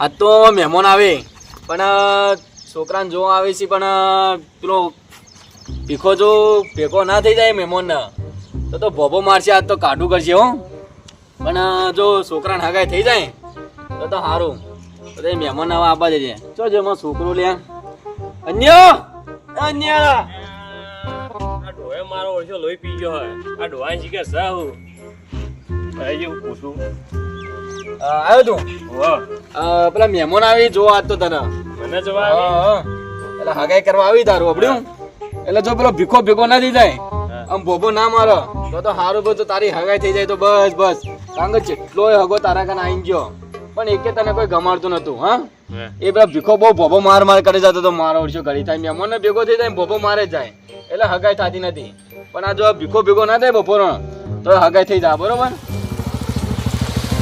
આજ તો મહેમાન આવે. પણ છોકરાને જોવા આવે છે, પણ પેલો ભીખો જો ભેગો ના થઈ જાય મહેમાનને, તો તો ભોભો મારશે આજ તો કાઢું કરશે, હો. પણ જો છોકરાને હગાઈ થઈ જાય, તો તો સારું તો તે મહેમાન આવા આપવા દેજે ચો જો, એમાં છોકરો લે અન્ય! અન્ય! આ ડોહે મારો ઓળશો લોહી પી ગયો હોય. આ ડોહા શીખે સાહુ ભાઈ જેવું પૂછું? આવ્યો તું? પેલા મહેમાન આવી જોવા તો તને. મને જવા. એટલે હગાઈ કરવા આવી તારું આપડ્યું એટલે જો પેલો ભીખો ભીખો ના થઈ જાય આમ ભોભો ના મારો તો તો હારું બધું તારી હગાઈ થઈ જાય તો બસ બસ. કારણ કે જેટલો હગો તારા કને આવી ગયો પણ એકે તને કોઈ ગમાડતું નતું હા? એ પેલા ભીખો બહુ ભોભો માર માર કરી જતો તો મારો ઓછો ઘડી થાય. મહેમાનને ભેગો થઈ જાય ભોભો મારે જાય. એટલે હગાઈ થતી નથી. પણ આ જો ભીખો ભેગો ના થાય બપોરો તો હગાઈ થઈ જાય બરોબર?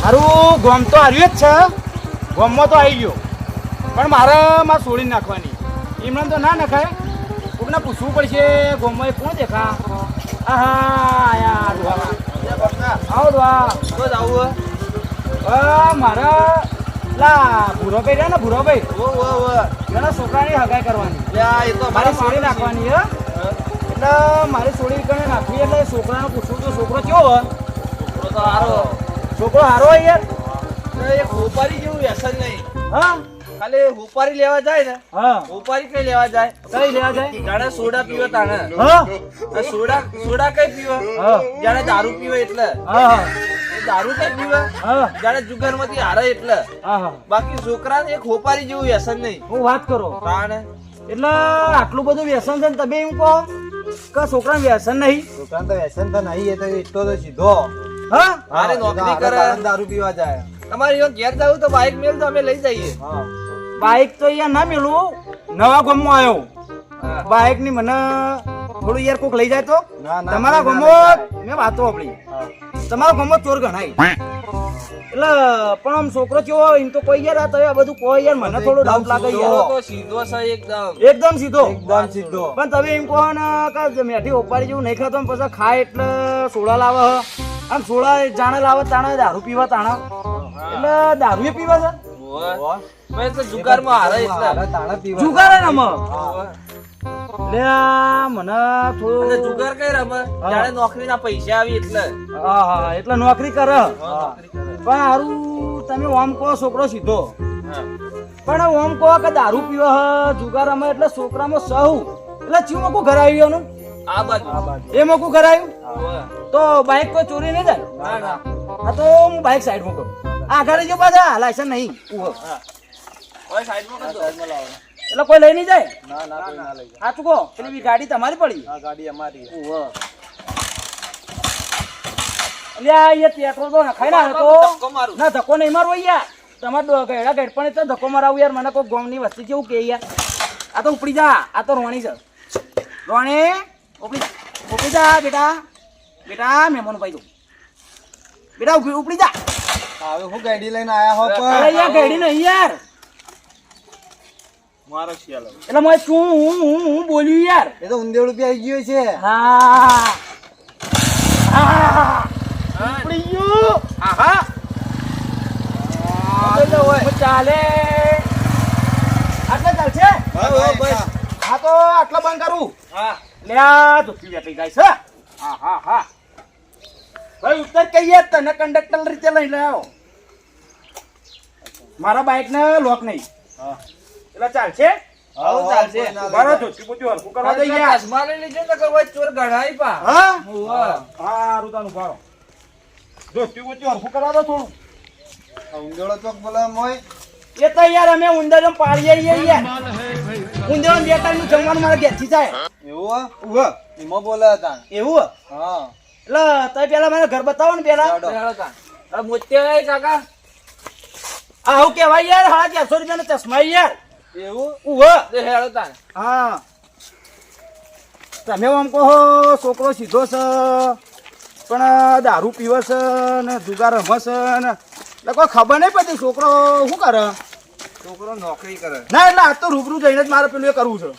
મારું ગોમ તો આવ્યું જ છે. ગોમમાં તો આવી ગયો. પણ મારે માં છોડી નાખવાની. એમને તો ના નખાય. કોકને પૂછવું પડશે ગોમમાં એ કોણ દેખા આહા આયા આવો ડોહા તો જ આવું અ મારા લા ભૂરોભાઈ રહ્યા ને ભૂરોભાઈ? એના છોકરાની હગાઈ કરવાની. મારે સોડી નાખવાની હે. એટલે મારે છોડી કણે નાખવી એટલે છોકરાને પૂછવું તો છોકરો કેવો છોકરો તો હારો. છોકરો હારો હોય યાર. એક હોપારી જેવું વ્યસન નહીં. હા? ખાલી હોપારી લેવા જાય ને હા. હોપારી કઈ લેવા જાય? કઈ લેવા જાય? જાણે સોડા પીવે તાણે. હા? સોડા સોડા કઈ પીવે? હા. જાણે દારૂ પીવે એટલે. હા એ દારૂ કઈ પીવે? હા. જાણે જુગારમાંથી હારે એટલે. હા હા. બાકી છોકરાને એક હોપારી જેવું વ્યસન નહીં. હું વાત કરો. તાણે. એટલે આટલું બધું વ્યસન છે ને તમે એમ કહો કે છોકરાને વ્યસન નહીં? છોકરાને તો વ્યસન તો નહીં એ તો એટલો તો સીધો. હા? મારે નોકરી કરે દારૂ પીવા જાય. તમારે યો ઘેર જાવ તો બાઇક મેલ તો અમે લઈ જઈએ. હા. બાઇક તો અહીંયા ના મેળવું નવા ગામમાં આવ્યો. બાઇકની મને થોડું યાર કોક લઈ જાય તો. ના, ના, તમારા ના મેં વાતો આપણી તમારા ગામમાં ચોર ગણાય. એટલે પણ આમ છોકરો કેવો એમ તો કોઈ યાર આ તમે આ બધું કોઈ યાર મને થોડો ડાઉટ લાગે યાર. તો સીધો છે એકદમ. એકદમ સીધો. એકદમ સીધો. પણ તમે એમ કહો ને કે મેઠી ઓપારી જેવું નહીં ખાતો ને પછી ખાય એટલે સોડા લાવે. હ. આમ સોડા જાણે લાવે તાણે દારૂ પીવા તાણે. એટલે દારૂ પીવે છે? હોવે. એ તો જુગારમાં હારે એટલે. તાણે પીવા જુગાર ને આમાં લે મને થોડું જુગાર કઈ રમે? જાણે નોકરીના પૈસા આવી એટલે. હા હા એટલે નોકરી કરે. પણ હારું તમે ઓમ કહો છોકરો સીધો. પણ ઓમ કહો કે દારૂ પીવા હ જુગાર રમે એટલે છોકરામાં સહુ. એટલે ચિયું મોકું ઘર આવ્યો એનું? આ બાજુ. એ મોકું ઘર આવ્યું. તો બાઇક કોઈ ચોરી નહીં જાય ના ના. હા તો હું બાઇક સાઈડમાં કરું. આગળ જો પાછા લાયસન્સ નહીં. ઊભો. ઓય સાઈડમાં કર દો. એટલે કોઈ લઈ નહીં જાય? ના ના કોઈ ના લઈ જાય. સાચું કહો પેલી બી ગાડી તમારી પડી. ગાડી અમારી છે. અલ્યા એ પેટ્રોલ તો નખાય ના તો મારું. ના ધક્કો નહીં મારવો યાર તમારે ગયડા ગેટ પણ તો ધક્કો મરાવું યાર. મને કોઈ ગોમની વસ્તી કેવું કે યાર. આ તો ઉપડી જા. આ તો રોણી છે. રોણી ઉપડી ઉપડી જા બેટા. બેટા મહેમાન ભાઈ દો બેટા ઉપડી ઉપડી જા. હવે હું ગાડી લઈને આયા હો અરે યાર ગાડી નહીં યાર. મારો શિયાલ એટલે મેં શું હું હું હું બોલ્યું યાર? એ તો ઊંધેડું પી આવી ગયો છે. હા. હા. ઉપડી ગયો. આહા. ચાલે. આટલે ચાલશે? હા, હા, બસ. હા. તો આટલા બંધ કરું. હા. આ ધોતી વેપાઈ જાય છે. હા હા હા. ભાઈ ઉત્તર કહીએ તને કંડક્ટર રીતે લઈ લાવો મારા બાઇક ને લોક નહીં એટલે ચાલશે? ચાલશે. કરવા લઈ લેજો ને ચોર ગણાય પા. હા? હા. રૂતાનું ભારો કરવા દો થોડું. ચોક બોલા મોય એ તો યાર અમે ઉંદર પાડીએ યાર. ઉંદર બે ટાઈમ જમવાનું મારા ઘેરથી જાય એવું હે? એમાં બોલે હતા. એવું હે? એટલે તમે પેલા મને ઘર બતાવો ને પેલા. મોતે કાકા. આવું કેવાય યાર હા ચારસો રૂપિયા ચશ્મા યાર. એવું? ઉહ. તે હેળો તાન. હા. તમે આમ કહો છોકરો સીધો છે પણ દારૂ પીવે છે ને જુગાર રમે છે ને. એટલે કોઈ ખબર નહીં પડતી છોકરો શું કરે? છોકરો નોકરી કરે. ના એટલે આ તો રૂબરૂ જઈને જ મારે પેલું એ કરવું છે.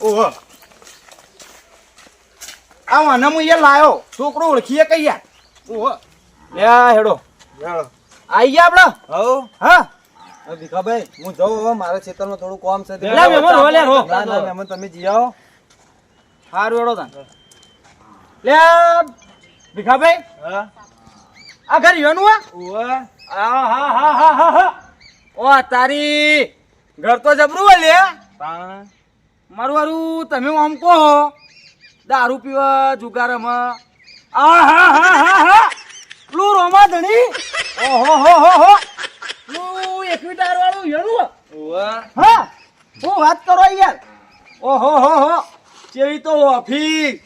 ઓહો. આ વાને હું અહીંયા લાયો. છોકરો ઓળખીએ કઈ યાર ઓહો લે હેડો. આઈ ગયા આપણે? હઉ. હા. હવે ભીખાભાઈ હું જાઉં હવે મારા ખેતરમાં થોડું કામ છે. ના ના મહેમાન તમે જી આવો. હારું વેડો તાન. લે ભીખાભાઈ. હા. આ ઘર યોનું હા? હા હા હા હા હા ઓ તારી ઘર તો જબરું હોય લે. મારું વારું તમે આમ કહો. દારૂ પીવા જુગારમાં. આ હા હા હા હા. પેલું રોમા ધણી. ઓહો હો હો હો. પેલું એકવી ટાયર વાળું હેરું હા હું વાત કરો યાર. ઓહો હો હો. ચેવી તો ઓફી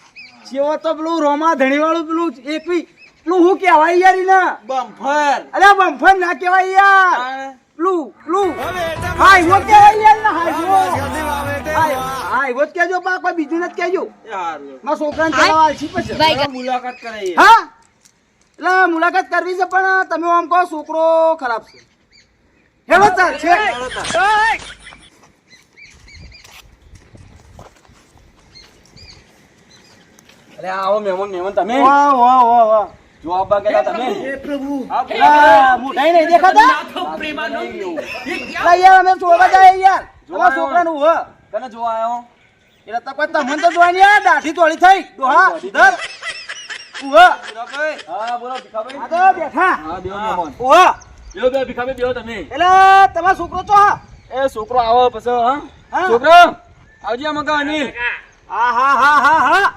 ચેવો તો પેલું રોમા ધણી વાળું પેલું એકવી પેલું હું કહેવાય યાર ઈને? બમ્ફર. અરે બમ્ફર ના કહેવાય યાર. પેલું પેલું હાઈવો કહેવાય યાર ને હાઈવો હાઈ- જ કહેજો બા કોઈ બીજું નથી કહેજો. મારા છોકરાને ચલાવવા આલસી પછી. મુલાકાત કરાઈએ હા? એટલે મુલાકાત કરવી છે પણ તમે આમ કહો છોકરો ખરાબ છે. હેલો ચાલ છે. અરે આવો મહેમાન મહેમાન તમે. વાહ વાહ વાહ વાહ. જો આબા ગયા તમે. આ મોઢાઈ નહીં દેખાતા? એટલે યાર અમે છોકરા જાય યાર. અમારા છોકરાનું હ. કને જોવા આવ્યો એટલે તો કોઈ તમને તો જોવાની યાર દાઢી તોડી થઈ. ડોહા સુધર. ઉહા. હા બોલો ભીખાભાઈ. આ તો બેઠા. હા બેહો મહેમાન ઉહા. બેહો બે ભીખાભાઈ બેહો તમે. એટલે તમારો છોકરો તો એ છોકરો આવો પછી હા. છોકરો આવજે આમાં કા અનિલ હા હા હા હા હા.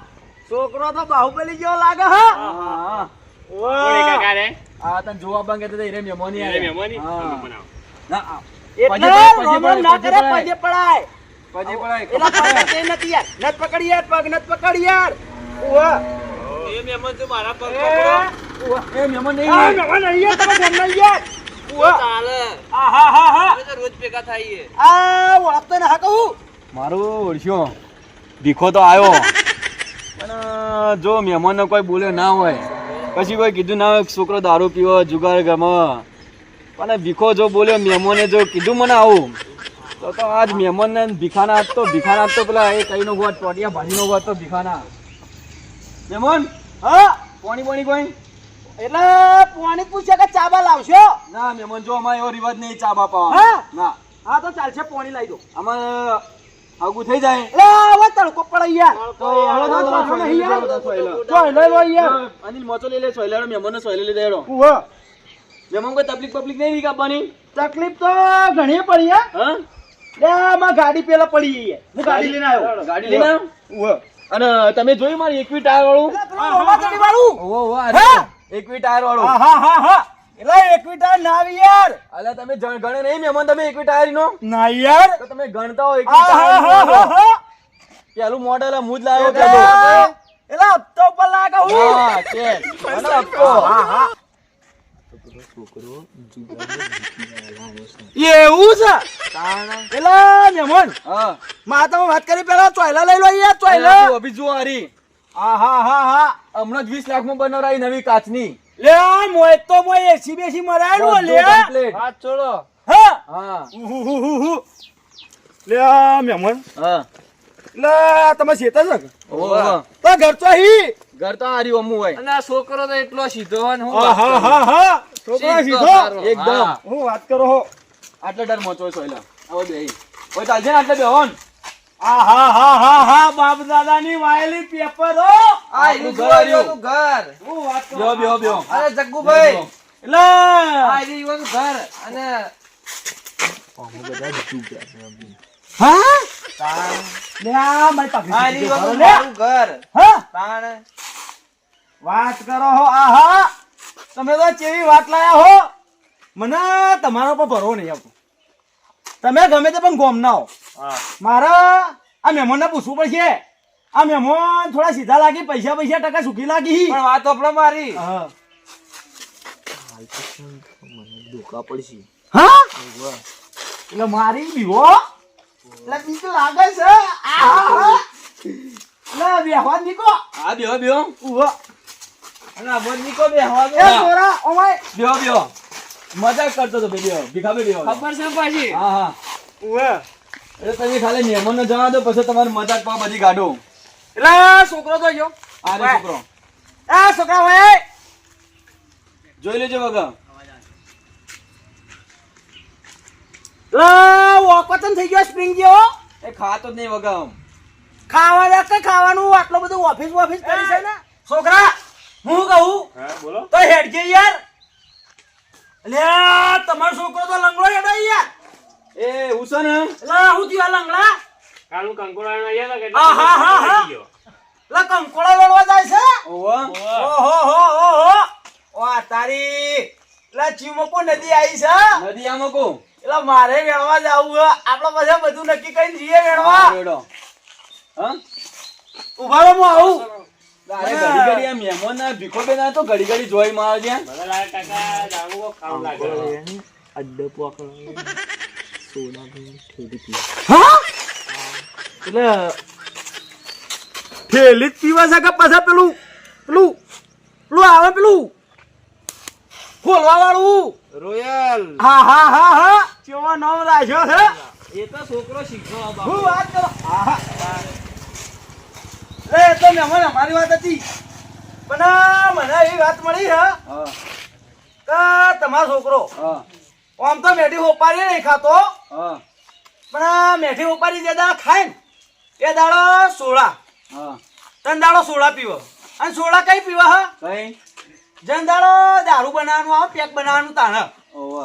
છોકરો તો બાહુબલી જેવો લાગે હા. હા હા રે? આ તને જોવા બંગે કહેતા રે મહેમાની હીરે આવ્યા. મહેમાની? હા. બનાવો. ના, આ. એટલે રોમન ના કરે. પજે. પડાય. નથી યાર. નત પકડ યાર પગ નત પકડ યાર. એ મહેમાન તો મારા પગ પકડો. એ મહેમાન નહીં. આ તમે યાર. મારું ઓળખ્યો ભીખો તો આવ્યો. પણ અ, જો મહેમાનનો કોઈ બોલ્યો ના હોય પછી કોઈ કીધું ના હોય છોકરો દારૂ પીવો જુગાર ગમે. પણ ભીખો જો બોલ્યો મહેમાને જો કીધું મને આવું. તો તો આજ મહેમાનને ભીખાના તો ભીખાના તો પેલા એ કઈનો ગોટ ટોટિયા ભાજીનો ગોત તો ભીખાના મહેમાન હા પાણી પાણી કોઈ એટલે પાણી પૂછે કે ચાબા લાવશો? ના મહેમાન જો અમારે એવો રિવાજ નહીં ચાબા પાવા હા? ના. હા તો ચાલશે પાણી લાવી દો. આમાં આગું થઈ જાય. એટલે તડકો પડે યાર. તો હળો તો સોયલો નહીં યાર. બધા લઈ લો યાર. અનિલ મોચો લઈ લે સોયલાડો મહેમાનને સોયલો લઈ દેડો ઉહ. મહેમાન કોઈ તકલીફ પબ્લિક નહીં રહી કાપવાની તકલીફ તો ઘણી પડી હે? હા ગાડી પેલા પડી ગઈ હું ગાડી લઈને આવ્યો. ગાડી લઈને આવ્યો? અને તમે જોયું મારી એકવી ટાયર વાળું? વાળું. હે? એકવી ટાયર વાળું. હા હા હા હા. એટલે એકવી ટાયર ના આવી યાર. અલા તમે ગણે નહીં મહેમાન તમે એકવી ટાયર નો ના યાર. તો તમે ગણતા હો એકવી આ હા હા હા ટાયર પેલું મોડેલ હું જ લાવ્યો એટલે હપ્તો ઉપર લાગે હું. હા કે અને આપતો. હા. એવું છે. એટલે તમે વાત કરી પેલા ચોયલા લઈ લો યાર ચોયલા. અભી જુઓ હારી. હા હા હા હા હમણાં જ વીસ લાખમાં બનાવરાઈ નવી કાચની. લે મોય તો મોય એસી બેસી મરાયેલું લે. છોડો. હા? હા. લે મહેમાન હા. લે તમે શેતા છે? તો ઘર તો હી ઘર તો હારી અમુ હોય. અને આ છોકરો તો એટલો સીધો હોય હું હા હા હા હા. છોકરા સીધો. એકદમ. હું વાત કરો હો. આટલે ડર મોચો છો એલા આવો બે ઓય ચાલશે ને આટલે બેહોન ને આ હા હા હા હા બાપ દાદાની વાયેલી પેપર હો. આ એનું ઘર ઘર. ઘર. હું વાત કરો. બેહો બેહો બેહો. અરે જગ્ગુભાઈ. એટલે. આ એનું ઘર. અને હા? વાત કરો હો આહા. તમે તો વાત લાયા હો. મને તમારો પર ભરો નહીં આવતો. તમે ગમે તે પણ ગોમ ના હો. મારે આ મહેમાનને પૂછવું પડશે. આ મહેમાન થોડા સીધા લાગી પૈસા પૈસા ટકા સુખી લાગી. પણ વાત આપણે મારી. હા. હા? એટલે મારી બીવો. એટલે બીક લાગે છે. આ એટલે વ્યવહાર નીકો હા બેહો બેહો. ઊભો આ બંધ નીકો બેહવા દો. એ છોરા ઓમાય. બેહો બેહો. મજાક કરતો તો બેહો ભીખાબે બેહો. ખબર છે પાછી? હા હા. ઉવે એટલે તમે ખાલી મહેમાનને જવા દો પછી તમારે મજાક પા બધી કાઢો. એટલે છોકરો તો જો આ રે છોકરો. એ છોકરા હોય જોઈ લેજો વગર લે વોકવચન થઈ ગયો સ્પ્રિંગ જેવો. એ ખાતો જ નહીં વગમ. ખાવા કે ખાવાનું? આટલું બધું ઓફિસ ઓફિસ કરી છે ને? છોકરા હું કહું? બોલો. તો હેડજે યાર. લે તમારો છોકરો તો લંગડો હેડો યાર એ હું છે ને? લે હું થયું આ લંગડા? કાલુ કંકોડા આવ્યા હતા કે હા, હા, હા, હા. ગયો. લે કંકોડા લડવા જાય છે? ઓહો. ઓહો હો હો હો. વા તારી લે ચીમકો નદી આવી છે નદી આમાં કો એટલે મારે વેણવા જવું હે. આપણે પછી બધું નક્કી કરીને જઈએ વેણવા. ઊભા રહો હું આવું. ઘડી ઘડી આ મહેમાન ના ભીખો બેન તો ઘડી ઘડી જોઈ મારે હા એટલે થેલી જ પીવા છે કે પાછા પેલું પેલું પેલું આવે પેલું? ખોલવા વાળું રોયલ. હા હા હા હા. કેવો નામ રાખ્યો છે? એ તો છોકરો શીખો હું વાત કરો? હા હા. એ તો મહેમાન અમારી વાત હતી. પણ મને એવી વાત મળી હા. કે તમારો છોકરો હા. આમ તો મેઠી હોપારી નહીં ખાતો. હા. પણ મેઠી હોપારી જે દાળ ખાય ને એ દાડો સોડા. હા. ત્રણ દાડો સોડા પીવો. અને સોડા કઈ પીવા હા? કઈ? જન દાડો દારૂ બનાવવાનું આવે પેક બનાવવાનું તાણ.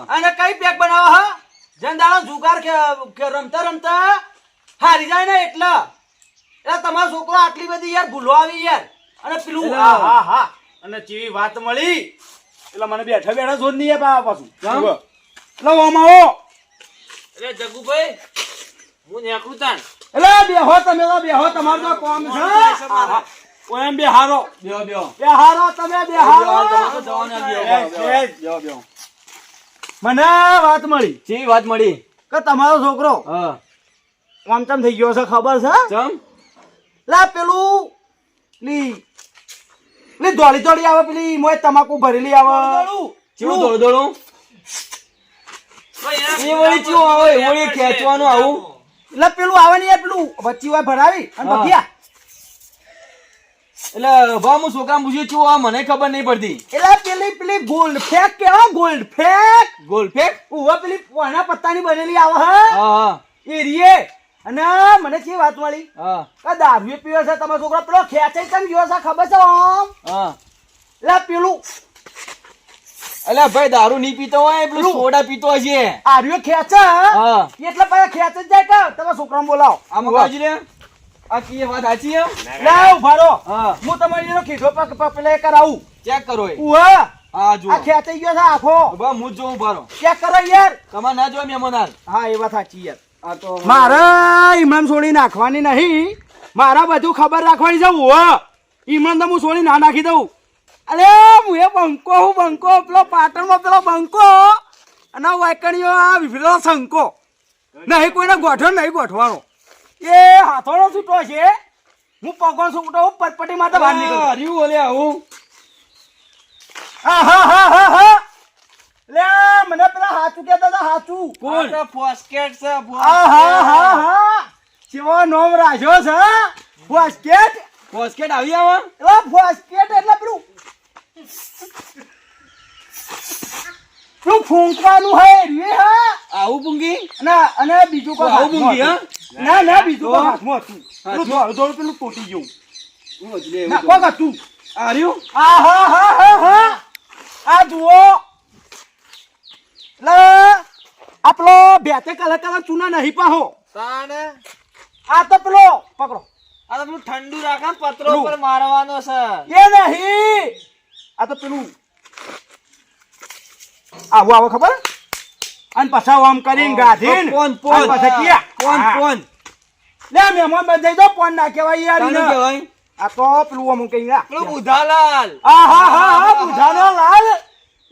અને કઈ પેક બનાવો હા? જન દાડો જુગાર કે રમતા રમતા હારી જાય ને એટલે. એટલે તમારો છોકરો આટલી બધી યાર ભૂલો આવી યાર. અને પેલું હા હા હા. અને ચીવી વાત મળી એટલે મને બેઠા બેઠા જોર નહીં પાવા પાછું. કેમ? એટલે ઓમ આવો એટલે જગુભાઈ હું નેકળું તાન એટલે બેહો તમે બેહો તમારું તો કોમ છે. હા, બે હારો બેહારો બેહો બે બેહારો. તમે બે બેહો, બેહો. બેહો, બેહો. મને વાત મળી. ચેવી વાત મળી? કે તમારો છોકરો આમ ચમ થઈ ગયો છે ખબર છે? ચમ? લા પેલું પેલી લી દોડી દોડી આવે પેલી મોય તમાકુ ભરેલી આવે. ચેવું દોડું દોડું એ વળી ચેવું આવે વળી ખેંચવાનું આવું. એટલે પેલું આવે ને પેલું વચ્ચી હોય ભરાવી અને હા. એટલે ભા હું છોકરા પૂછ્યું છું આ મને ખબર નહીં પડતી. એટલે પેલી પેલી ગોલ્ડ ફેક કેવા ગોલ્ડ ફેક ગોલ્ડ ફેક ઉવા પેલી પોના પત્તાની બનેલી આવે હા? એ રીએ. અને મને છે વાત મળી હા. કે દારૂ પીવે છે તમારો છોકરો પેલો ખેંચાઈ કેમ ગયો છે ખબર છે આમ હા. એટલે પેલું એટલે ભાઈ દારૂ નહીં પીતો હોય પેલું સોડા પીતો હશે. આર્યો ખેંચે હા. એટલે પછી ખેંચે જ જાય કે તમે છોકરાને બોલાવો. આમ કાજી લે આ વાત સાચી છે લે ઊભા હું. તમારી એનો કીધો પગ પેલા કરાવું ચેક કરો એ. ઉવા હા જો આ ખેંચાઈ ગયો છે આખો. બા હું જ જોઉં ભારો ચેક કરો યાર. તમારે ના જોવા મહેમાન હાલ હા એ વાત સાચી યાર. આ તો મારે ઈમાન છોડી નાખવાની નહીં. મારા બધું ખબર રાખવાની છે ઉવા ઈમાન તો હું છોડી ના નાખી દઉં. અરે હું એ બંકો હું બંકો પેલો પાટણમાં પેલો બંકો. અને વાયકણીઓ આ વિફલો શંકો નહીં કોઈને ગોઠવો નહીં ગોઠવાનો એ હાથોડો છૂટો છે. હું પગો છૂટો પટપટી માટે બહાર નીકળું. હર્યું ઓલે આવું હા. હા હા હા હા. લે મને પેલા હાચું કહેતા હતા હાચું. કોણ? ફોસ્કેટ છે હા હા હા હા. કેવો નોમ રાખ્યો છે ફોસ્કેટ. કોસ્કેટ આવી આવા. એટલે ફોસ્કેટ એટલે પેલું પેલું ફૂંકવાનું હે રે હા. આવું પૂંગી? અને અને બીજું કોઈ આવું પૂંગી, હતું. ના ના બીજું? હાથમાં હતું. પેલું થોડું થોડું પેલું તૂટી ગયું. ના કોક હતું. આ આ હા હા હા હા આ જુઓ. લે આપલો બેતે કલર કલર ચૂના નહીં પાહો. તાને આ તો પેલો પકડો. આ તો પેલું ઠંડુ રાખે પત્રો. ઉપર મારવાનો છે. એ નહીં. આ તો પેલું. આવું આવો ખબર? અને પછી આમ કરીને ગાધીન પોન પોન પછી કિયા. પોન. પોન લે મહેમાન બંધાઈ દો પોન ના કહેવાય યાર ઈને. કહેવાય આ તો પેલું અમુક કઈ ના પેલો બુધાલાલ. આ હા હા હા બુધાનો લાલ.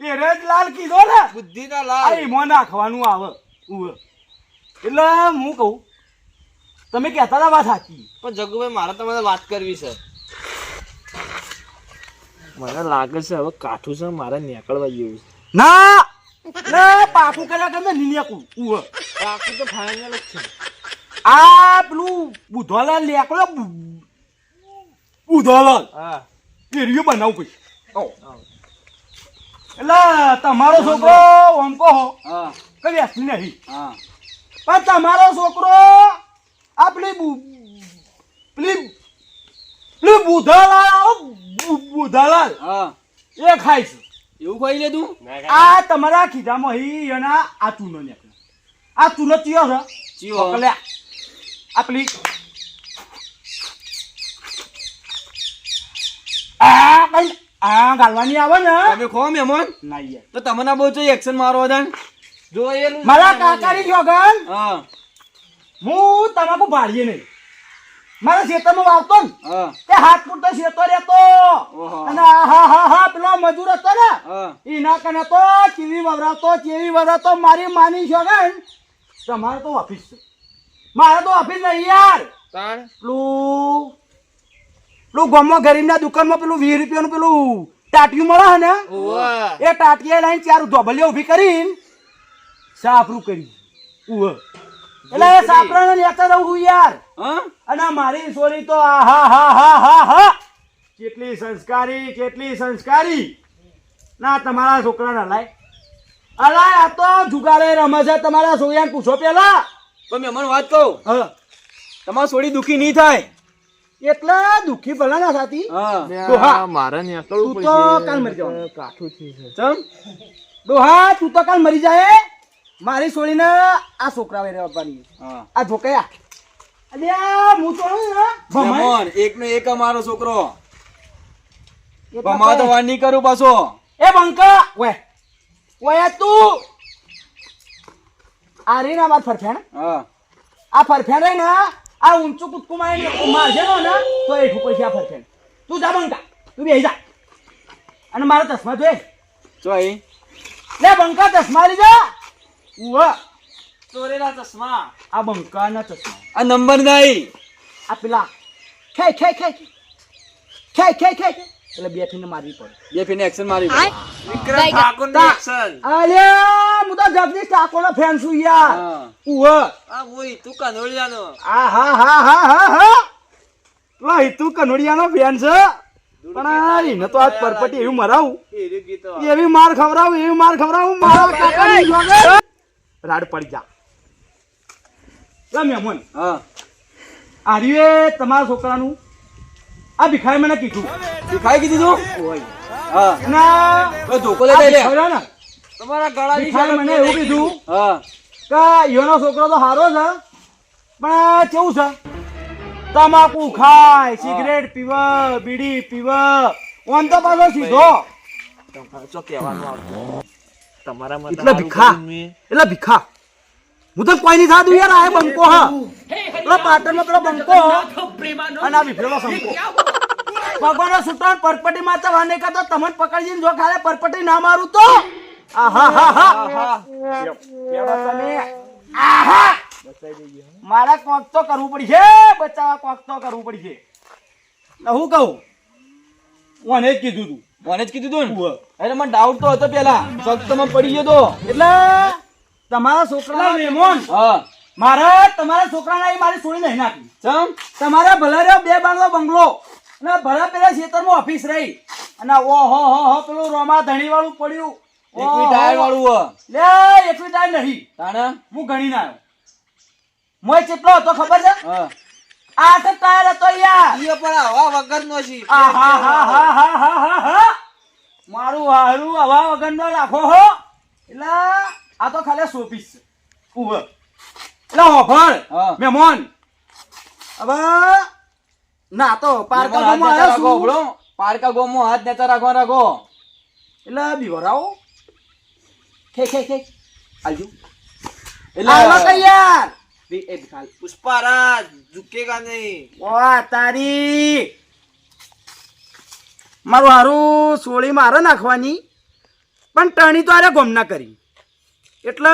એ રેજ લાલ કીધો ને. બુદ્ધિનો આ લાલ ઈમો નાખવાનું આવે ઉવે. એટલે હું કહું તમે કહેતા હતા વાત સાચી. પણ જગુભાઈ મારે તમારે વાત કરવી છે. મને લાગે છે હવે કાઠું છે મારે નીકળવા જેવું છે. ના ના પાકું કર્યા તમે નીકળું ઉહ પાકું તો ફાઇનલ જ છે. આ પેલું બુધવાલાલ લેકડો બુ- બુધવાલાલ હા. રહ્યું બનાવું કઈ. એટલે તમારો છોકરો ઓમ કહો હા. કઈ વ્યસ્ત નહીં. હા. પણ તમારો છોકરો આ પેલી પેલી પેલી બુધાલાલ બુધાલાલ હા. એ ખાય છે. એવું કહી લે તું આ તમારા ખીધામાં હી એના આ ચૂનો ને આ ચૂનો ચિયો છે. ચિયો? પકડ્યા. આ પેલી. આ કઈ આ ગાલવાની આવે ને? તમે ખો મહેમાન. ના યાર. તો તમને બહુ જોઈએ એક્શન મારો હતા જોયેલું મારા કાકાની જોગન. હા. હું તમાકુ ભાળીએ નહીં. મારા ખેતરમાં વાવતો ને. તે હાથ પૂરતો શેતો રહેતો. અને હા હા હા પેલો મજૂર હતો ને એના કને તો ચીવી વવરાતો ચીવી વવરાતો મારી માની છોગન તમારે તો ઓફિસ છે. મારે તો ઓફિસ નહીં યાર. પેલું પેલું ગામમાં ગરીબના દુકાનમાં પેલું વીસ રૂપિયાનું પેલું ટાટિયું મળે છે ને. એ ટાટિયા લઈને ચાર ધોબલીઓ ઊભી કરીને સાફરું કરી ઉહ. એટલે એ સાપરાને લેતા રહું છું યાર. હા? અને મારી છોરી તો આ હા હા હા હા હા. કેટલી સંસ્કારી કેટલી સંસ્કારી. ના તમારા છોકરાને લાય અલાય આ તો જુગારે રમે છે. તમારા છોકરાને પૂછો પેલા પણ મહેમાન વાત કહું. હા. તમારા છોડી દુખી નહીં થાય. એટલે દુખી ભલા ના સાથી. હા. ડોહા. મારે તું તો કાલ મરી જવાનું. કાઠું છે. ચમ. દોહા તું તો કાલ મરી જાય. મારી છોડીને આ છોકરા વેરે આપવાની આ ધોકયા અલ્યા હું તો હું? ને, એક ને એક અમારો છોકરો. ભમા તો તો- કરું પાછો. એ બંકા વે ઓય તું. આ રે ના માર ફરફેણ. હા. આ ફરફેણ રે ને આ ઊંચું કૂદકું મારીને મારશે ને તો એ ઠુકર છે આ ફરફેણ. તું જા બંકા તું બેસી જા. અને મારા ચશ્મા જોઈ જો અહીં. લે બંકા ચશ્મા જા ઉવા. ચોરેલા ચશ્મા. આ બંકાના ચશ્મા. આ નંબર નહીં. આ પેલા. ખે ખે ખે. ખે ખે ખે. એટલે બેઠીને મારવી પડે. બે ફીને એક્શન મારી વિક્રમ ઠાકોરનું એક્શન અલ્યા હું તો જગદીશ ઠાકોરનો ફેન છું યાર. હા. ઉવા. આ મોઈ તું કનોળિયાનો આ હા હા હા હા હા. પેલો હિતુ કનોડિયાનો ફેન છે. પણ એને તો આજ પરપટી એવી મરાવું. એવી માર ખવડાવું એવી માર ખવડાવું મારા રાડ પડી જા. રમ્યા મેમન. હા. આર્યે તમારા છોકરાનું આ ભિખારી મને કીધું. દેખાઈ કીધું તું? હા. ના. ધોકો લેતા લે. ભિખારી ને. તમારા ગળાની ભિખારી મને એવું કીધું હા. કે યોનો છોકરો તો સારો છે પણ કેવું છે? તમાકુ ખાય સિગરેટ પીવ બીડી પીવ. ઓન તો પાછો સીધો. ચો આવવાનું આવતું. તમારા માટે એટલે ભીખા. એટલા ભીખા. હું તો કોઈ નહીં થાતું યાર આ બંકો હા. પેલો પાટણમાં પેલો બંકો. અને આ ભીફેલો સંકો. ભગવાન સુટો પરપટી માં વાને કા તો તમને પકડીને જો ખાલે પરપટી ના મારું તો. આહા હા હા. આહા. મારે કોક તો કરવું પડશે બચાવવા કોક તો કરવું પડશે એટલે હું કહું જ કીધું તું. મને જ કીધું તું એટલે મને ડાઉટ તો હતો પેલા. શક તમે પડી ગયો તો. એટલે તમારા છોકરા મેમોન હા. મારે તમારા છોકરાના એ મારી છોડી નહીં નાખી. ચમ? તમારા ભલે રહ્યો બે બાંગલો બંગલો. અને ભલે પેલા ખેતરમાં ઓફિસ રહી. અને ઓ હો હો હો પેલું રોમા ધણી વાળું પડ્યું. એકવી ટાયર વાળું હો લે એકવી ટાયર નહીં. તાણે? હું ગણી ના આવ્યો મોય કેટલો હતો ખબર છે? હા તો ટાયર તો યાર. ઈયો પણ હવા વગર નો છે મારું હારું હવા વગરનો રાખો હો. એટલે આ તો ખાલી સોપીસ ઊભો. એટલે હોભળ. હા. હવે ના તો પારકા હાથ ગામમાં આવ્યો રાખો છું. પારકા ગોમમાં હાથ નેતા રાખવા રાખો. એટલે બીવરાવો ખે ખે ખે આલજો. એટલે આલો પુષ્પારાજ ઝુકેગા નહીં ઓ તારી મારું હારું સોળી મારે નાખવાની પણ ટણી તો આરે ગોમ ના કરી એટલે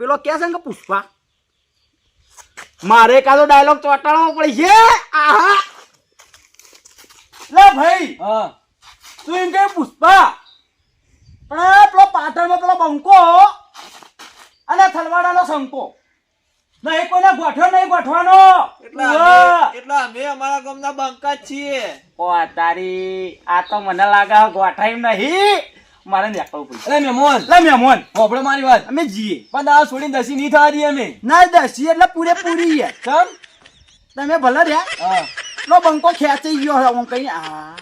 પેલો કે છે ને કે પુષ્પા મારે કાદો ડાયલોગ ચોટાડવો છે આહા લે ભાઈ હા તું એમ કે પુષ્પા પણ પેલો પાટણમાં પેલો બંકો અને થલવાડાનો શંકો નહીં કોઈને ગોઠવ્યો નહીં ગોઠવાનો. એટલા એટલે અમે- એટલા અમે અમારા ગામના બંકા જ છીએ. ઓ તારી આ તો મને લાગે ગોઠાઈ નહીં. મારે નીકળવું પડશે. અરે મેમોન. લે મહેમાન હોભળો મારી વાત. અમે જીએ પણ આ છોડીને દસી નહીં થવા દઈએ અમે. ના દસી એટલે પૂરેપૂરી યાર ચમ. તમે ભલે રહ્યા. હા. લો બંકો ખેંચી ગયો હવે હું કઈ આ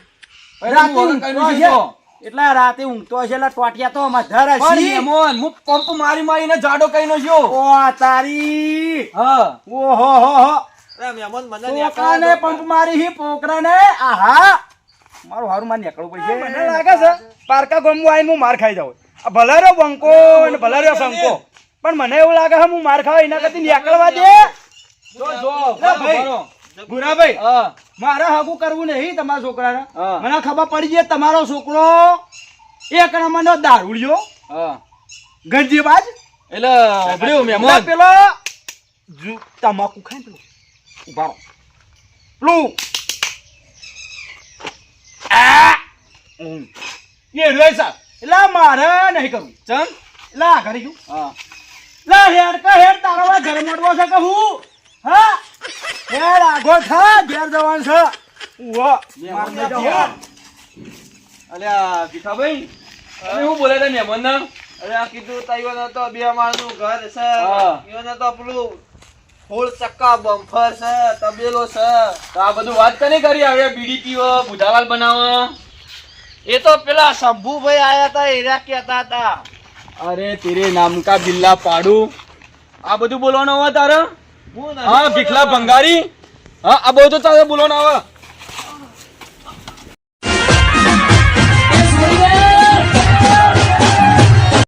રાતે. એટલે રાતે ઊંઘતો હશે એટલે ટોટિયા તો મધર હશે. મોહન હું પંપ મારી મારીને જાડો કઈ નો છું ઓ તારી. હ. ઓ હો હો. હો મહેમાન મને પોકરાને પંપ મારી હી પોકરાને. આહા. મારું હારું માર નીકળવું પડશે. મને લાગે છે પારકા ગમવું આવીને હું માર ખાઈ જાઉં. ભલે રહ્યો બંકો ને ભલે શંકો. પણ મને એવું લાગે છે હું માર ખાવા એના કરતી નીકળવા દે. જો જો ભાઈ. ગુરાભાઈ હા. મારે હગું કરવું નહીં તમારા છોકરાને. મને ખબર પડી જાય તમારો છોકરો એક નંબરનો દારૂડિયો. હા. ગંજીબાજ. એટલે હોભળ્યું પેલો મેમોન પેલો તમાકુ ખાય પેલો ઊભા રહો. પેલું. એ રોય સાહેબ. એટલે મારે નહીં કરવું. ચમ? એટલે આ કરી ગયું લા હેડ કે હેડ તારો ઘર મોટવો છે કે હું? હા? થા ઘેર જવાનું છે. ઉવા માર નહીં અલ્યા ભીખાભાઈ તમે શું બોલે છે મેમોન ના અરે આ કીધું તાઈઓને તો બે માળનું ઘર છે. હા. ઈઓને પેલું ફૂલ ચક્કા બમ્ફર છે તબેલો છે. તો આ બધું વાત કરી? હવે બીડી પીવો બુધાવાલ બનાવો. એ તો પેલા શંભુભાઈ આયા હતા એરા કહેતા હતા. અરે તેરે નામકા બિલ્લા પાડુ. આ બધું બોલવાનું હોય તારે? હું ભીખલા ભંગારી. હા આ બધું તારે ના હવે